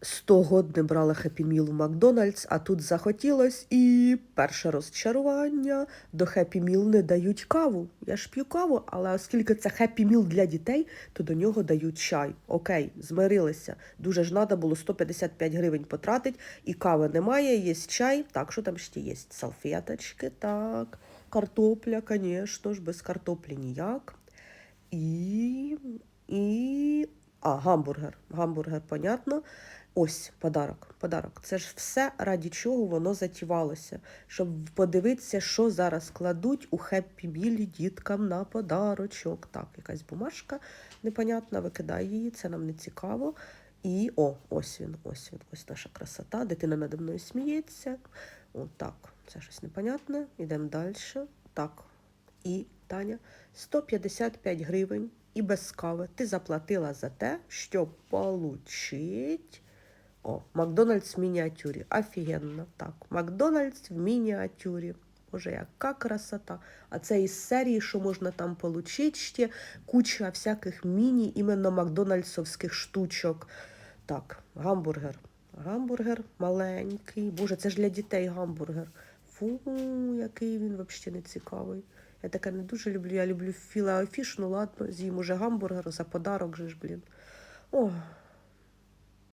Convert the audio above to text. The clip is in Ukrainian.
100 год не брала Хеппі Міл у Макдональдс, а тут захотілось і перше розчарування. До Хеппі Міл не дають каву. Я ж п'ю каву, але оскільки це Хеппі Міл для дітей, то до нього дають чай. Окей, змирилися. Дуже ж треба було 155 гривень потратити, і кави немає, є чай. Так, що там ще є? Салфеточки, так. Картопля, звісно ж, без картоплі ніяк. І. і. А, гамбургер. Гамбургер, понятно. Ось подарок. Подарок. Це ж все, раді чого воно затівалося. Щоб подивитися, що зараз кладуть у хеппі мілі діткам на подарочок. Так, якась бумажка непонятна, викидай її, це нам не цікаво. І о, ось він, ось він, ось наша красота. Дитина надо мною сміється. О, так, це щось непонятне. Йдемо далі. Так. І Таня, 155 гривень і без кави ти заплатила за те, щоб получить. О, Макдональдс в мініатюрі. Офігенно. Так, Макдональдс в мініатюрі. Боже, яка красота. А це із серії, що можна там получить ще куча всяких міні, іменно макдональдсовських штучок. Так, гамбургер. Гамбургер маленький. Боже, це ж для дітей гамбургер. Фу, який він взагалі не цікавий. Я таке не дуже люблю. Я люблю філеофіш, ну ладно, з'їм уже гамбургер за подарок же ж, блін. О,